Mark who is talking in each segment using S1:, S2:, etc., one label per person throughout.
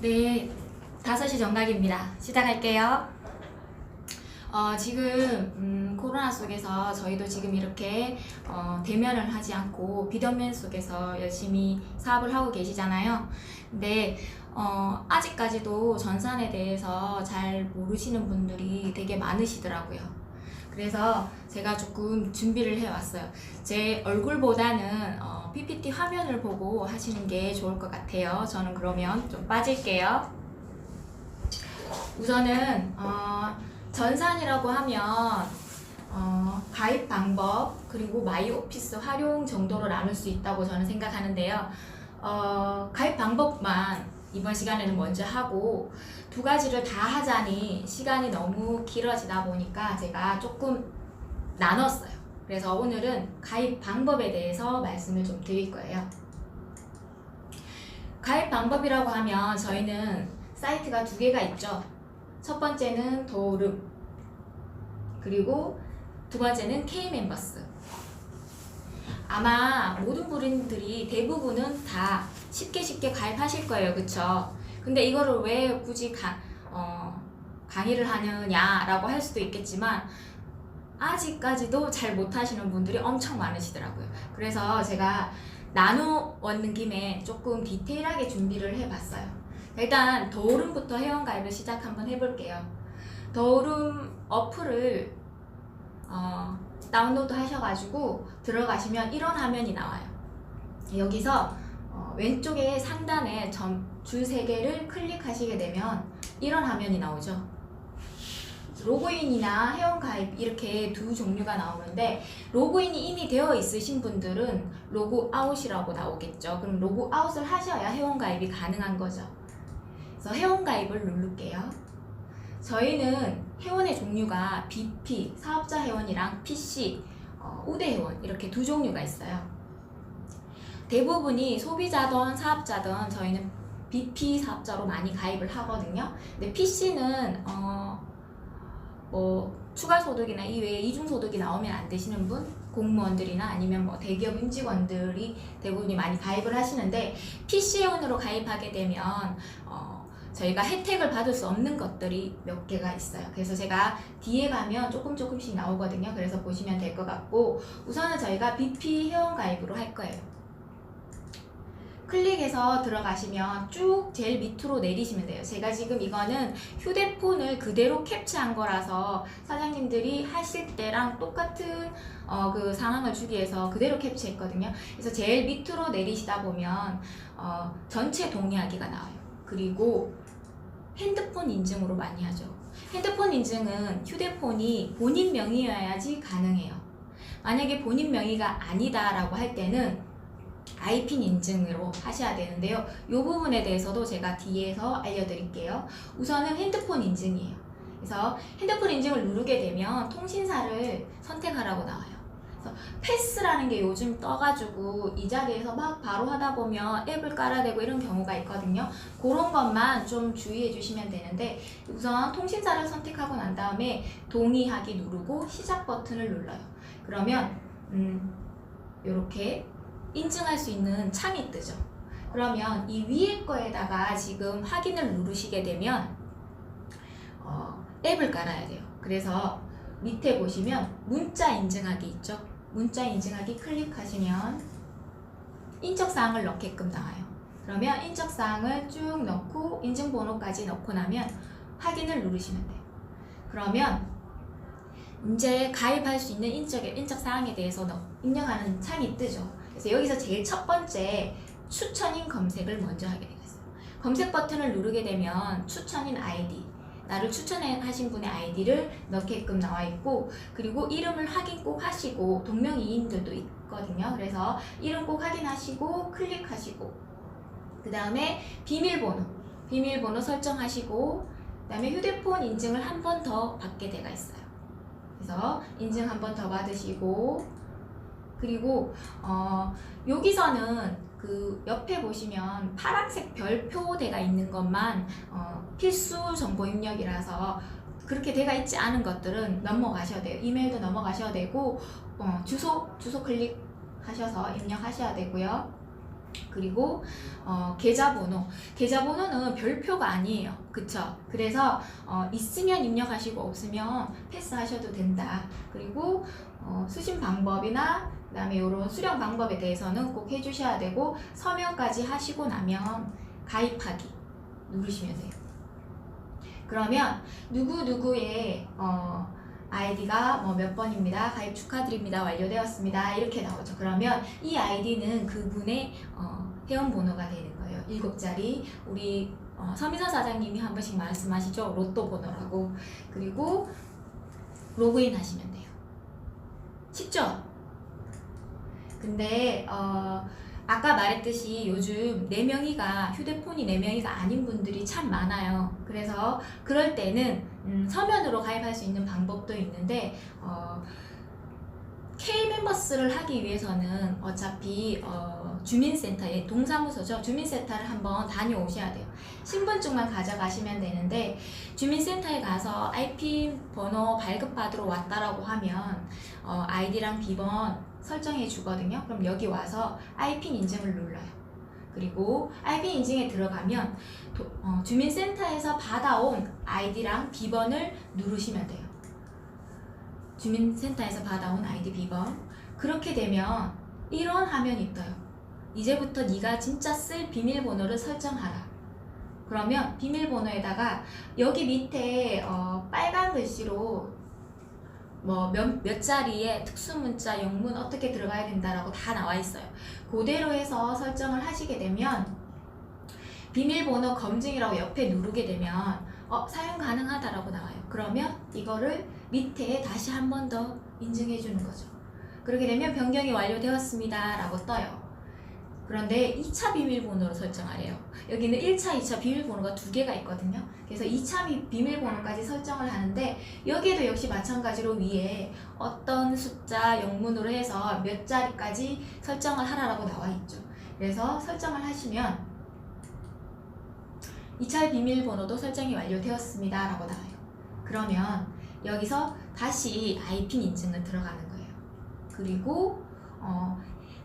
S1: 네, 5시 정각입니다. 시작할게요. 어, 지금 음, 코로나 속에서 저희도 지금 이렇게 어, 대면을 하지 않고 비대면 속에서 열심히 사업을 하고 계시잖아요. 근데 어, 아직까지도 전산에 대해서 잘 모르시는 분들이 되게 많으시더라고요. 그래서 제가 조금 준비를 해왔어요. 제 얼굴보다는 어, PPT 화면을 보고 하시는 게 좋을 것 같아요. 저는 그러면 좀 빠질게요. 우선은 어, 전산이라고 하면 어, 가입 방법 그리고 마이 오피스 활용 정도로 나눌 수 있다고 저는 생각하는데요. 어, 가입 방법만 이번 시간에는 먼저 하고 두 가지를 다 하자니 시간이 너무 길어지다 보니까 제가 조금 나눴어요. 그래서 오늘은 가입 방법에 대해서 말씀을 좀 드릴 거예요. 가입 방법이라고 하면 저희는 사이트가 두 개가 있죠. 첫 번째는 도름 그리고 두 번째는 K멤버스 아마 모든 브랜드들이 대부분은 다 쉽게 쉽게 가입하실 거예요 그쵸 근데 이거를 왜 굳이 가, 어, 강의를 하느냐라고 할 수도 있겠지만 아직까지도 잘 못하시는 분들이 엄청 많으시더라고요 그래서 제가 나누었는 김에 조금 디테일하게 준비를 해봤어요 일단 더오름부터 회원가입을 시작 한번 해볼게요. 더오름 어플을 어, 다운로드 하셔가지고 들어가시면 이런 화면이 나와요. 여기서 어, 왼쪽에 상단에 줄세 개를 클릭하시게 되면 이런 화면이 나오죠. 로그인이나 회원가입 이렇게 두 종류가 나오는데 로그인이 이미 되어 있으신 분들은 로그아웃이라고 나오겠죠. 그럼 로그아웃을 하셔야 회원가입이 가능한 거죠. 그래서 회원가입을 누를게요. 저희는 회원의 종류가 BP, 사업자 회원이랑 PC, 어, 우대 회원 이렇게 두 종류가 있어요. 대부분이 소비자든 사업자든 저희는 BP 사업자로 많이 가입을 하거든요. 근데 PC는 어, 뭐 추가 소득이나 이외에 이중 소득이 나오면 안 되시는 분, 공무원들이나 아니면 뭐 대기업 임직원들이 대부분이 많이 가입을 하시는데 PC 회원으로 가입하게 되면 어, 저희가 혜택을 받을 수 없는 것들이 몇 개가 있어요. 그래서 제가 뒤에 가면 조금 조금씩 나오거든요. 그래서 보시면 될 것 같고 우선은 저희가 BP 회원 가입으로 할 거예요. 클릭해서 들어가시면 쭉 제일 밑으로 내리시면 돼요. 제가 지금 이거는 휴대폰을 그대로 캡처한 거라서 사장님들이 하실 때랑 똑같은 어, 그 상황을 주기 위해서 그대로 캡처했거든요. 그래서 제일 밑으로 내리시다 보면 어, 전체 동의하기가 나와요. 그리고 핸드폰 인증으로 많이 하죠. 핸드폰 인증은 휴대폰이 본인 명의여야지 가능해요. 만약에 본인 명의가 아니다라고 할 때는 아이핀 인증으로 하셔야 되는데요. 이 부분에 대해서도 제가 뒤에서 알려드릴게요. 우선은 핸드폰 인증이에요. 그래서 핸드폰 인증을 누르게 되면 통신사를 선택하라고 나와요. 패스라는 게 요즘 떠가지고 이 자리에서 막 바로 하다 보면 앱을 깔아대고 이런 경우가 있거든요. 그런 것만 좀 주의해 주시면 되는데 우선 통신사를 선택하고 난 다음에 동의하기 누르고 시작 버튼을 눌러요. 그러면 음, 이렇게 인증할 수 있는 창이 뜨죠. 그러면 이 위에 거에다가 지금 확인을 누르시게 되면 어, 앱을 깔아야 돼요. 그래서 밑에 보시면 문자 인증하기 있죠. 문자 인증하기 클릭하시면 인적사항을 넣게끔 나와요. 그러면 인적사항을 쭉 넣고 인증번호까지 넣고 나면 확인을 누르시면 돼요. 그러면 이제 가입할 수 있는 인적, 인적 사항에 대해서 넣, 입력하는 창이 뜨죠. 그래서 여기서 제일 첫 번째 추천인 검색을 먼저 하게 되겠어요. 검색 버튼을 누르게 되면 추천인 아이디, 나를 추천하신 분의 아이디를 넣게끔 나와 있고 그리고 이름을 확인 꼭 하시고 동명이인들도 있거든요. 그래서 이름 꼭 확인하시고 클릭하시고 그 다음에 비밀번호 비밀번호 설정하시고 그 다음에 휴대폰 인증을 한 번 더 받게 돼가 있어요. 그래서 인증 한 번 더 받으시고 그리고 어, 여기서는 그 옆에 보시면 파란색 별표대가 있는 것만 어, 필수 정보 입력이라서 그렇게 돼가 있지 않은 것들은 넘어가셔야 돼요. 이메일도 넘어가셔야 되고 어, 주소 주소 클릭하셔서 입력하셔야 되고요. 그리고 어, 계좌번호. 계좌번호는 별표가 아니에요. 그쵸? 그래서 어, 있으면 입력하시고 없으면 패스하셔도 된다. 그리고 어, 수신 방법이나 그 다음에 이런 수령 방법에 대해서는 꼭 해주셔야 되고 서명까지 하시고 나면 가입하기 누르시면 돼요. 그러면 누구 누구의 어, 아이디가 뭐 몇 번입니다. 가입 축하드립니다. 완료되었습니다. 이렇게 나오죠. 그러면 이 아이디는 그분의 어, 회원 번호가 되는 거예요. 일곱 자리 우리 어, 서미선 사장님이 한 번씩 말씀하시죠. 로또 번호라고. 그리고 로그인 하시면 돼요. 쉽죠? 근데 어, 아까 말했듯이 요즘 네명이가 휴대폰이 네명이가 아닌 분들이 참 많아요. 그래서 그럴 때는 음, 서면으로 가입할 수 있는 방법도 있는데 어, K 멤버스를 하기 위해서는 어차피 어, 주민센터에 동사무소죠. 주민센터를 한번 다녀오셔야 돼요. 신분증만 가져가시면 되는데 주민센터에 가서 IP 번호 발급받으러 왔다라고 하면 어, 아이디랑 비번 설정해 주거든요. 그럼 여기 와서 IP 인증을 눌러요. 그리고 IP 인증에 들어가면 도- 어, 주민센터에서 받아온 아이디랑 비번을 누르시면 돼요. 주민센터에서 받아온 아이디 비번. 그렇게 되면 이런 화면이 떠요. 이제부터 네가 진짜 쓸 비밀번호를 설정하라. 그러면 비밀번호에다가 여기 밑에 어, 빨간 글씨로 뭐몇 몇 자리에 특수문자 영문 어떻게 들어가야 된다라고 다 나와 있어요. 그대로 해서 설정을 하시게 되면 비밀번호 검증이라고 옆에 누르게 되면 어, 사용 가능하다라고 나와요. 그러면 이거를 밑에 다시 한 번 더 인증해 주는 거죠. 그렇게 되면 변경이 완료되었습니다 라고 떠요. 그런데 2차 비밀번호로 설정하래요. 여기는 1차, 2차 비밀번호가 두 개가 있거든요. 그래서 2차 비- 비밀번호까지 설정을 하는데 여기에도 역시 마찬가지로 위에 어떤 숫자 영문으로 해서 몇 자리까지 설정을 하라라고 나와 있죠. 그래서 설정을 하시면 2차 비밀번호도 설정이 완료되었습니다. 라고 나와요. 그러면 여기서 다시 IP 인증을 들어가는 거예요. 그리고 어,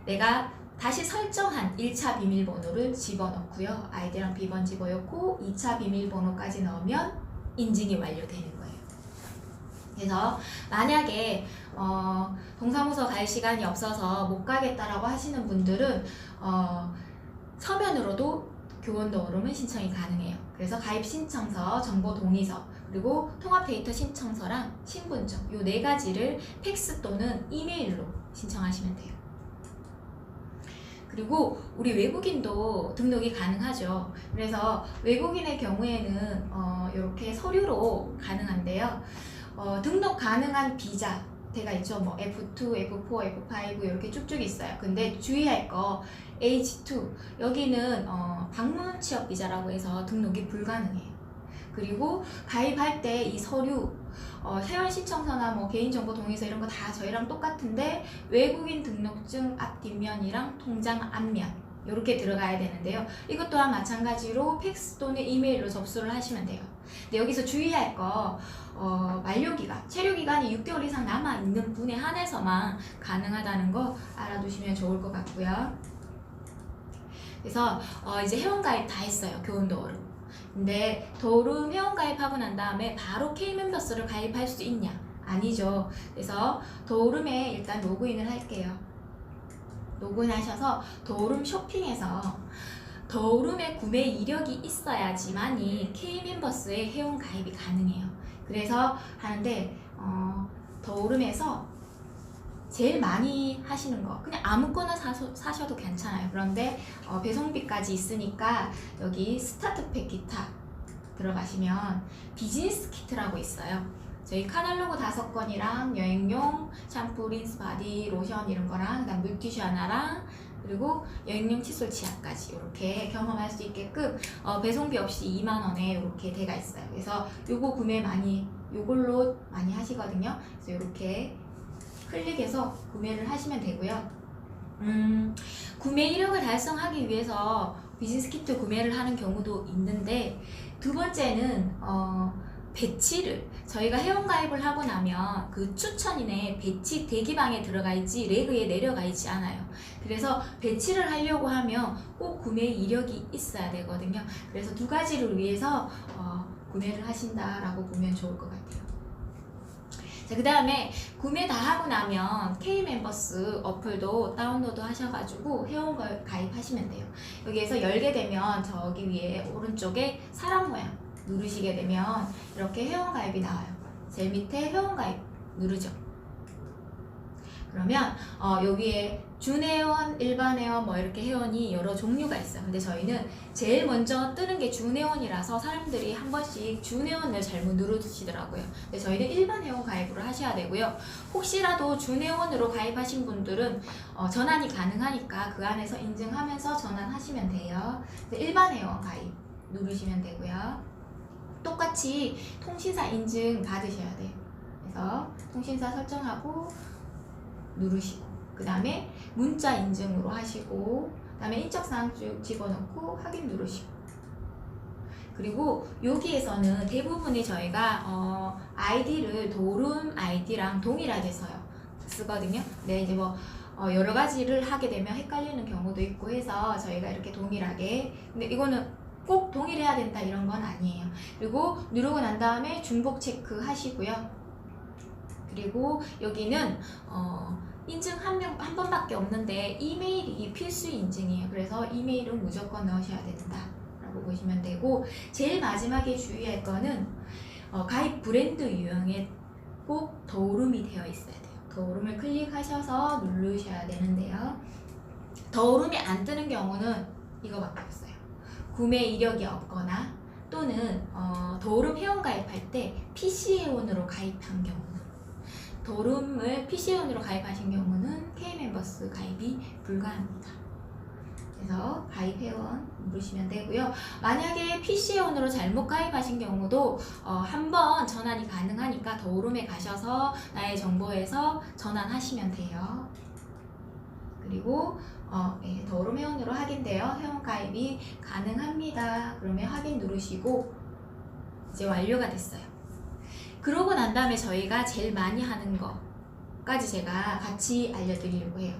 S1: 내가 다시 설정한 1차 비밀번호를 집어넣고요. 아이디랑 비번 집어넣고 2차 비밀번호까지 넣으면 인증이 완료되는 거예요. 그래서 만약에 어, 동사무소 갈 시간이 없어서 못 가겠다라고 하시는 분들은 어, 서면으로도 교원 도어룸은 신청이 가능해요. 그래서 가입 신청서, 정보 동의서, 그리고 통합 데이터 신청서랑 신분증 요네 가지를 팩스 또는 이메일로 신청하시면 돼요. 그리고 우리 외국인도 등록이 가능하죠. 그래서 외국인의 경우에는 어, 이렇게 서류로 가능한데요. 어, 등록 가능한 비자 대가 있죠. 뭐 F2, F4, F5 이렇게 쭉쭉 있어요. 근데 주의할 거 H2 여기는 어, 방문 취업 비자라고 해서 등록이 불가능해요. 그리고 가입할 때 이 서류 어, 회원 신청서나 뭐 개인정보 동의서 이런 거 다 저희랑 똑같은데 외국인 등록증 앞 뒷면이랑 통장 앞면 이렇게 들어가야 되는데요. 이것 또한 마찬가지로 팩스 또는 이메일로 접수를 하시면 돼요. 근데 여기서 주의할 거 어, 만료기간, 체류기간이 6개월 이상 남아있는 분에 한해서만 가능하다는 거 알아두시면 좋을 것 같고요. 그래서 어, 이제 회원가입 다 했어요. 교원도어룸. 근데 도룸 회원 가입하고 난 다음에 바로 K멤버스를 가입할 수 있냐? 아니죠. 그래서 도룸에 일단 로그인을 할게요. 로그인하셔서 도룸 쇼핑에서 더우름의 구매 이력이 있어야지만이 K멤버스의 회원 가입이 가능해요. 그래서 하는데 어, 더우름에서 제일 많이 하시는 거 그냥 아무거나 사서, 사셔도 괜찮아요. 그런데 어, 배송비까지 있으니까 여기 스타트팩 기타 들어가시면 비즈니스 키트라고 있어요. 저희 카탈로그 다섯 건이랑 여행용 샴푸, 린스, 바디, 로션 이런 거랑 그다음 물티슈 하나랑 그리고 여행용 칫솔 치약까지 이렇게 경험할 수 있게끔 어, 배송비 없이 2만 원에 이렇게 돼가 있어요. 그래서 요거 구매 많이 요걸로 많이 하시거든요. 그래서 이렇게 클릭해서 구매를 하시면 되고요. 음, 구매 이력을 달성하기 위해서 비즈니스 키트 구매를 하는 경우도 있는데 두 번째는 어, 배치를 저희가 회원 가입을 하고 나면 그 추천인의 배치 대기방에 들어가 있지 레그에 내려가 있지 않아요. 그래서 배치를 하려고 하면 꼭 구매 이력이 있어야 되거든요. 그래서 두 가지를 위해서 어, 구매를 하신다라고 보면 좋을 것 같아요. 자, 그 다음에 구매 다 하고 나면 K멤버스 어플도 다운로드 하셔가지고 회원 가- 가입하시면 돼요. 여기에서 열게 되면 저기 위에 오른쪽에 사람 모양 누르시게 되면 이렇게 회원 가입이 나와요. 제일 밑에 회원 가입 누르죠. 그러면 어, 여기에 준회원, 일반 회원 뭐 이렇게 회원이 여러 종류가 있어요. 근데 저희는 제일 먼저 뜨는 게 준회원이라서 사람들이 한 번씩 준회원을 잘못 누르시더라고요. 근데 저희는 일반 회원 가입을 하셔야 되고요. 혹시라도 준회원으로 가입하신 분들은 어, 전환이 가능하니까 그 안에서 인증하면서 전환하시면 돼요. 근데 일반 회원 가입 누르시면 되고요. 똑같이 통신사 인증 받으셔야 돼요. 그래서 통신사 설정하고 누르시고 그 다음에 문자 인증으로 하시고 그 다음에 인적사항 쭉 집어넣고 확인 누르시고. 그리고 여기에서는 대부분이 저희가 어, 아이디를 도룸 아이디랑 동일하게 써요. 쓰거든요. 네 이제 뭐 어, 여러 가지를 하게 되면 헷갈리는 경우도 있고 해서 저희가 이렇게 동일하게. 근데 이거는 꼭 동일해야 된다 이런 건 아니에요. 그리고 누르고 난 다음에 중복 체크 하시고요 그리고 여기는 어, 인증 한 명 한 번밖에 없는데 이메일이 필수 인증이에요. 그래서 이메일은 무조건 넣으셔야 된다 라고 보시면 되고 제일 마지막에 주의할 거는 어, 가입 브랜드 유형에 꼭 더오름이 되어 있어야 돼요. 더오름을 클릭하셔서 누르셔야 되는데요. 더오름이 안 뜨는 경우는 이거밖에 없어요. 구매 이력이 없거나 또는 어, 더오름 회원 가입할 때 PC 회원으로 가입한 경우 도룸을 PC원으로 가입하신 경우는 K멤버스 가입이 불가합니다. 그래서 가입 회원 누르시면 되고요. 만약에 PC원으로 잘못 가입하신 경우도 어, 한번 전환이 가능하니까 더오름에 가셔서 나의 정보에서 전환하시면 돼요. 그리고 어, 예, 더오름 회원으로 확인돼요. 회원 가입이 가능합니다. 그러면 확인 누르시고 이제 완료가 됐어요. 그러고 난 다음에 저희가 제일 많이 하는 거까지 제가 같이 알려드리려고 해요.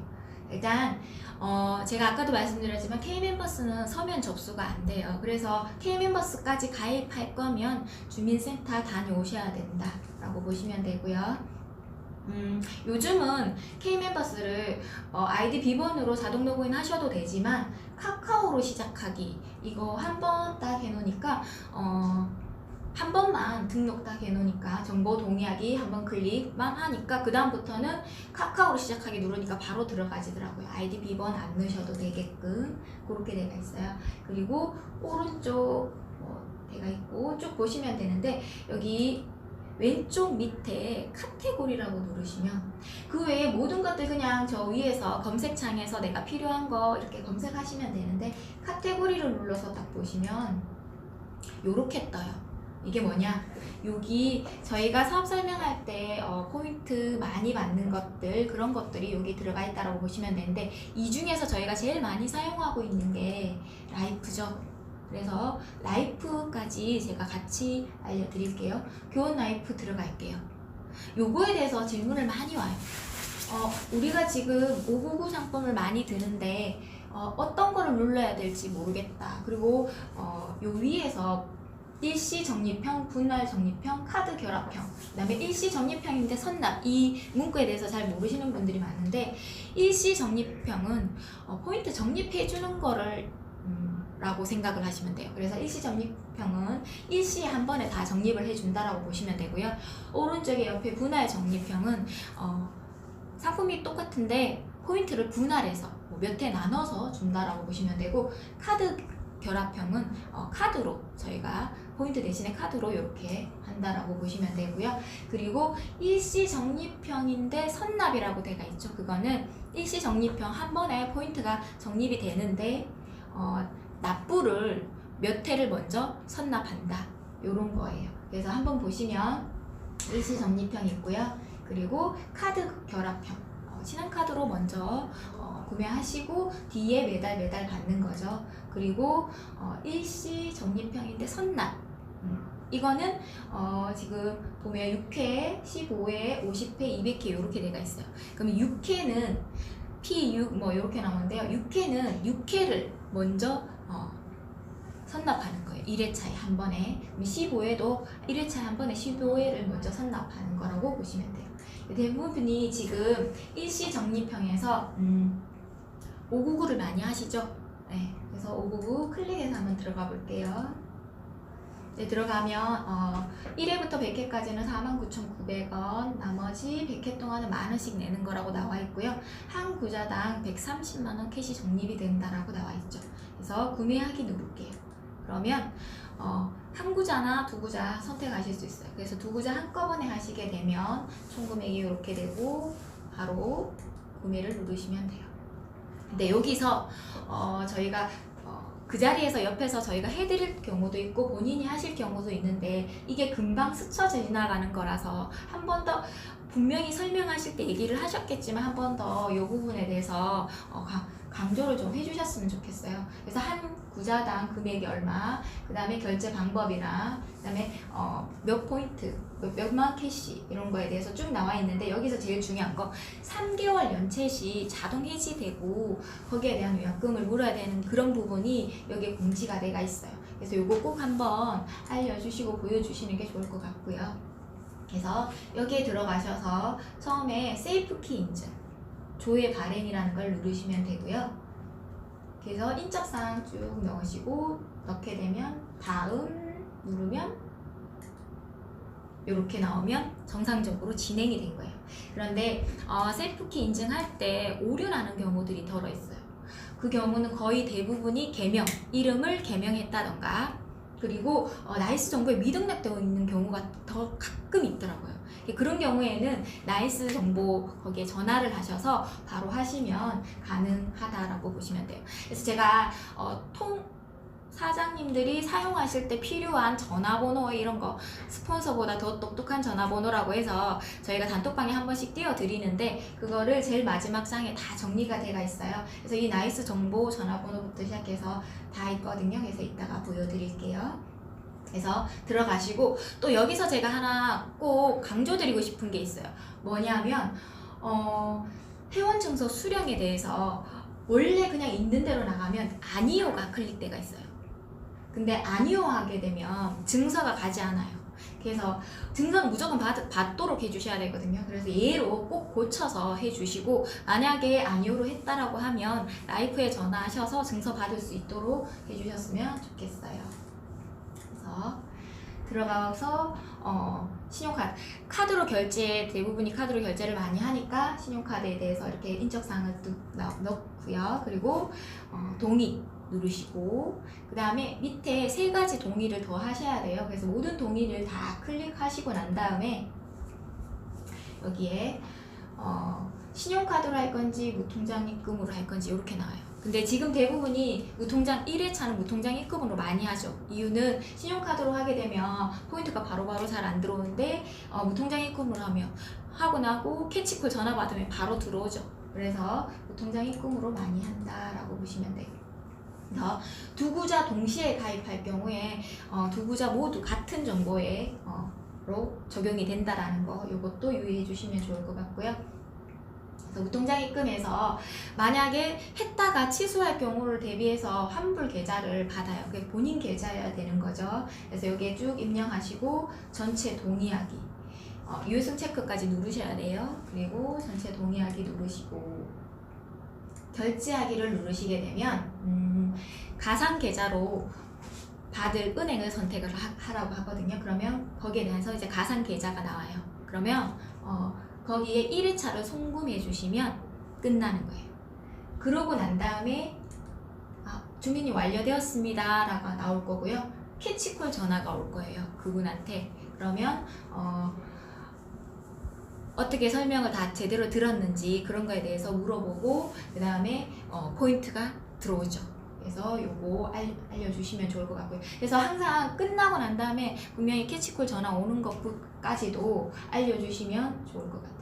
S1: 일단 어, 제가 아까도 말씀드렸지만 K멤버스는 서면 접수가 안 돼요. 그래서 K멤버스까지 가입할 거면 주민센터 다녀오셔야 된다라고 보시면 되고요. 음, 요즘은 K멤버스를 어, 아이디 비번으로 자동 로그인 하셔도 되지만 카카오로 시작하기 이거 한 번 딱 해놓으니까 어, 한 번만 등록 딱 해놓으니까 정보 동의하기 한 번 클릭만 하니까 그 다음부터는 카카오로 시작하기 누르니까 바로 들어가지더라고요. 아이디 비번 안 넣으셔도 되게끔 그렇게 돼가 있어요. 그리고 오른쪽 뭐 돼가 있고 쭉 보시면 되는데 여기 왼쪽 밑에 카테고리라고 누르시면 그 외에 모든 것들 그냥 저 위에서 검색창에서 내가 필요한 거 이렇게 검색하시면 되는데 카테고리를 눌러서 딱 보시면 요렇게 떠요. 이게 뭐냐? 여기 저희가 사업 설명할 때 어, 포인트 많이 받는 것들 그런 것들이 여기 들어가 있다고 보시면 되는데 이 중에서 저희가 제일 많이 사용하고 있는 게 라이프죠. 그래서 라이프까지 제가 같이 알려드릴게요. 교원 라이프 들어갈게요. 요거에 대해서 질문을 많이 와요. 어, 우리가 지금 599 상품을 많이 드는데 어, 어떤 거를 눌러야 될지 모르겠다. 그리고 어, 요 위에서 일시 적립형, 분할 적립형, 카드 결합형, 그다음에 일시 적립형인데 선납 이 문구에 대해서 잘 모르시는 분들이 많은데 일시 적립형은 어, 포인트 적립해 주는 거를 음, 라고 생각을 하시면 돼요. 그래서 일시 적립형은 일시에 한 번에 다 적립을 해준다라고 보시면 되고요. 오른쪽에 옆에 분할 적립형은 어, 상품이 똑같은데 포인트를 분할해서 뭐 몇회 나눠서 준다라고 보시면 되고 카드 결합형은 어, 카드로 저희가 포인트 대신에 카드로 이렇게 한다라고 보시면 되고요. 그리고 일시 적립형인데 선납이라고 되어 있죠. 그거는 일시 적립형 한 번에 포인트가 적립이 되는데 어, 납부를 몇 회를 먼저 선납한다. 요런 거예요. 그래서 한번 보시면 일시 적립형 있고요. 그리고 카드 결합형. 어, 신한카드로 먼저 어, 구매하시고 뒤에 매달 매달 받는 거죠. 그리고 어, 일시 적립형인데 선납. 음, 이거는 어, 지금 보면 6회, 15회, 50회, 200회 이렇게 돼가 있어요. 그러면 6회는 P6 뭐 이렇게 나오는데요. 6회는 6회를 먼저 어, 선납하는 거예요. 1회차에 한 번에. 그럼 15회도 1회차에 한 번에 15회를 먼저 선납하는 거라고 보시면 돼요. 대부분이 지금 일시 적립형에서 음, 599를 많이 하시죠? 네. 그래서 599 클릭해서 한번 들어가 볼게요. 네, 들어가면 어, 1회부터 100회까지는 49,900원, 나머지 100회 동안은 만 원씩 내는 거라고 나와 있고요. 한 구자당 130만 원 캐시 적립이 된다라고 나와 있죠. 그래서 구매하기 누를게요. 그러면 어, 한 구자나 두 구자 선택하실 수 있어요. 그래서 두 구자 한꺼번에 하시게 되면 총 금액이 이렇게 되고 바로 구매를 누르시면 돼요. 근데 여기서 어, 저희가 어, 그 자리에서 옆에서 저희가 해드릴 경우도 있고 본인이 하실 경우도 있는데 이게 금방 스쳐 지나가는 거라서 한 번 더 분명히 설명하실 때 얘기를 하셨겠지만 한 번 더 이 부분에 대해서 어, 강- 강조를 좀 해주셨으면 좋겠어요. 그래서 한 구자당 금액이 얼마, 그 다음에 결제 방법이랑, 그 다음에 어, 몇 포인트, 몇, 몇만 캐시 이런 거에 대해서 쭉 나와 있는데 여기서 제일 중요한 거 3개월 연체 시 자동 해지되고 거기에 대한 요약금을 물어야 되는 그런 부분이 여기에 공지가 돼가 있어요. 그래서 요거 꼭 한번 알려주시고 보여주시는 게 좋을 것 같고요. 그래서 여기에 들어가셔서 처음에 세이프키 인증, 조회 발행이라는 걸 누르시면 되고요. 그래서 인적사항 쭉 넣으시고 넣게 되면 다음 누르면 이렇게 나오면 정상적으로 진행이 된 거예요. 그런데 어, 셀프키 인증할 때 오류 나는 경우들이 덜어 있어요. 그 경우는 거의 대부분이 개명, 이름을 개명했다던가 그리고 어, 나이스 정보에 미등록되어 있는 경우가 더 가끔 있더라고요. 그런 경우에는 나이스 정보 거기에 전화를 하셔서 바로 하시면 가능하다라고 보시면 돼요. 그래서 제가 어, 통 사장님들이 사용하실 때 필요한 전화번호 이런 거 스폰서보다 더 똑똑한 전화번호라고 해서 저희가 단톡방에 한 번씩 띄워드리는데 그거를 제일 마지막 장에 다 정리가 돼가 있어요. 그래서 이 나이스 정보 전화번호부터 시작해서 다 있거든요. 그래서 이따가 보여드릴게요. 그래서 들어가시고 또 여기서 제가 하나 꼭 강조드리고 싶은 게 있어요. 뭐냐면 어, 회원 증서 수령에 대해서 원래 그냥 있는 대로 나가면 아니오가 클릭돼가 있어요. 근데 아니오 하게 되면 증서가 가지 않아요. 그래서 증서는 무조건 받, 받도록 해주셔야 되거든요. 그래서 얘로 꼭 고쳐서 해주시고 만약에 아니오로 했다라고 하면 라이프에 전화하셔서 증서 받을 수 있도록 해주셨으면 좋겠어요. 들어가서 어, 신용카드 카드로 결제 대부분이 카드로 결제를 많이 하니까 신용카드에 대해서 이렇게 인적사항을 넣고요. 그리고 어, 동의 누르시고 그 다음에 밑에 세 가지 동의를 더 하셔야 돼요. 그래서 모든 동의를 다 클릭하시고 난 다음에 여기에 어, 신용카드로 할 건지 무통장 입금으로 할 건지 이렇게 나와요. 근데 지금 대부분이 무통장 1회차는 무통장 입금으로 많이 하죠. 이유는 신용카드로 하게 되면 포인트가 바로바로 잘 안 들어오는데 어, 무통장 입금으로 하면 하고 나고 캐치콜 전화 받으면 바로 들어오죠. 그래서 무통장 입금으로 많이 한다라고 보시면 돼요. 그래서 두 구자 동시에 가입할 경우에 어, 두 구자 모두 같은 정보에 어, 로 적용이 된다라는 거 이것도 유의해 주시면 좋을 것 같고요. 그래서 무통장 입금에서 만약에 했다가 취소할 경우를 대비해서 환불 계좌를 받아요. 그게 본인 계좌여야 되는 거죠. 그래서 여기에 쭉 입력하시고 전체 동의하기 어, 유효성 체크까지 누르셔야 돼요. 그리고 전체 동의하기 누르시고 결제하기를 누르시게 되면 음, 가상 계좌로 받을 은행을 선택을 하, 라고 하거든요. 그러면 거기에 대해서 이제 가상 계좌가 나와요. 그러면 어, 거기에 1회차를 송금해 주시면 끝나는 거예요. 그러고 난 다음에 아, 주민이 완료되었습니다. 라고 나올 거고요. 캐치콜 전화가 올 거예요. 그분한테. 그러면 어, 어떻게 설명을 다 제대로 들었는지 그런 거에 대해서 물어보고 그 다음에 어, 포인트가 들어오죠. 그래서 요거 알, 알려주시면 좋을 것 같고요. 그래서 항상 끝나고 난 다음에 분명히 캐치콜 전화 오는 것 까지도 알려주시면 좋을 것 같아요.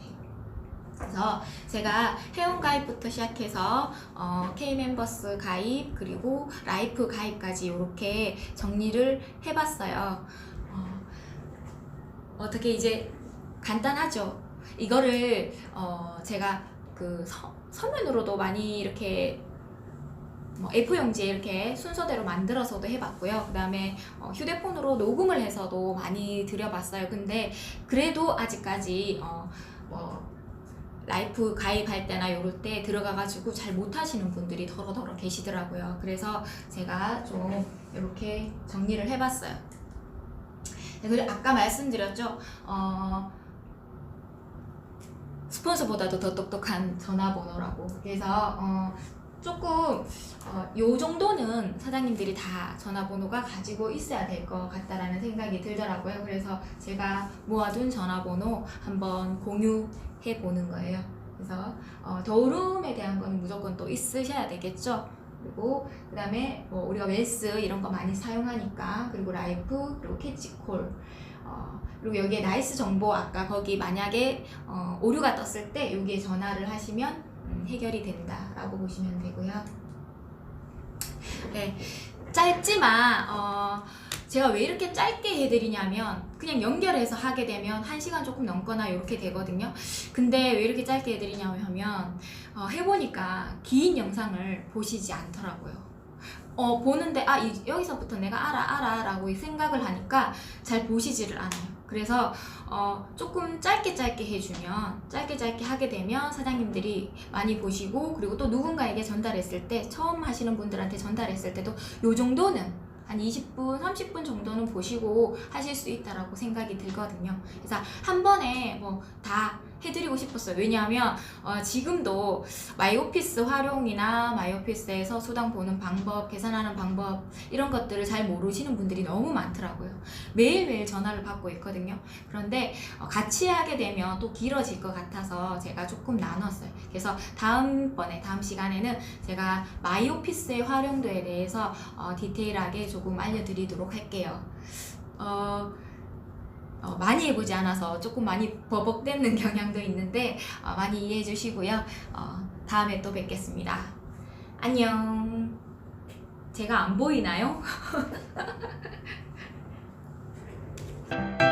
S1: 그래서 제가 회원 가입부터 시작해서 어, K 멤버스 가입 그리고 라이프 가입까지 이렇게 정리를 해봤어요. 어, 어떻게 이제 간단하죠. 이거를 어 제가 그 서, 서면으로도 많이 이렇게 뭐 A4용지에 이렇게 순서대로 만들어서도 해봤고요. 그 다음에 어, 휴대폰으로 녹음을 해서도 많이 드려봤어요. 근데 그래도 아직까지 어, 뭐 라이프 가입할 때나 요럴 때 들어가가지고 잘 못하시는 분들이 더러더러 계시더라고요. 그래서 제가 좀 이렇게 정리를 해봤어요. 네, 그리고 아까 말씀드렸죠. 어, 스폰서보다도 더 똑똑한 전화번호라고. 그래서 어, 조금 어, 요 정도는 사장님들이 다 전화번호가 가지고 있어야 될 것 같다라는 생각이 들더라고요. 그래서 제가 모아둔 전화번호 한번 공유해 보는 거예요. 그래서 어, 더우름에 대한 거는 무조건 또 있으셔야 되겠죠. 그리고 그 다음에 뭐 우리가 웰스 이런 거 많이 사용하니까 그리고 라이프 그리고 캐치콜 어, 그리고 여기에 나이스 정보 아까 거기 만약에 어, 오류가 떴을 때 여기에 전화를 하시면 음, 해결이 된다라고 보시면 되고요. 네, 짧지만 어, 제가 왜 이렇게 짧게 해드리냐면 그냥 연결해서 하게 되면 1시간 조금 넘거나 이렇게 되거든요. 근데 왜 이렇게 짧게 해드리냐면 어, 해보니까 긴 영상을 보시지 않더라고요. 어, 보는데 아 이- 여기서부터 내가 알아 알아 라고 생각을 하니까 잘 보시지를 않아요. 그래서 어, 조금 짧게 짧게 해주면 짧게 짧게 하게 되면 사장님들이 많이 보시고 그리고 또 누군가에게 전달했을 때 처음 하시는 분들한테 전달했을 때도 요 정도는 한 20분, 30분 정도는 보시고 하실 수 있다라고 생각이 들거든요. 그래서 한 번에 뭐 다 해드리고 싶었어요. 왜냐하면 어, 지금도 마이오피스 활용이나 마이오피스에서 수당 보는 방법, 계산하는 방법 이런 것들을 잘 모르시는 분들이 너무 많더라고요. 매일매일 전화를 받고 있거든요. 그런데 어, 같이 하게 되면 또 길어질 것 같아서 제가 조금 나눴어요. 그래서 다음번에 다음 시간에는 제가 마이오피스의 활용도에 대해서 어, 디테일하게 조금 알려드리도록 할게요. 어, 어, 많이 해보지 않아서 조금 많이 버벅대는 경향도 있는데 어, 많이 이해해 주시고요. 어, 다음에 또 뵙겠습니다. 안녕. 제가 안 보이나요?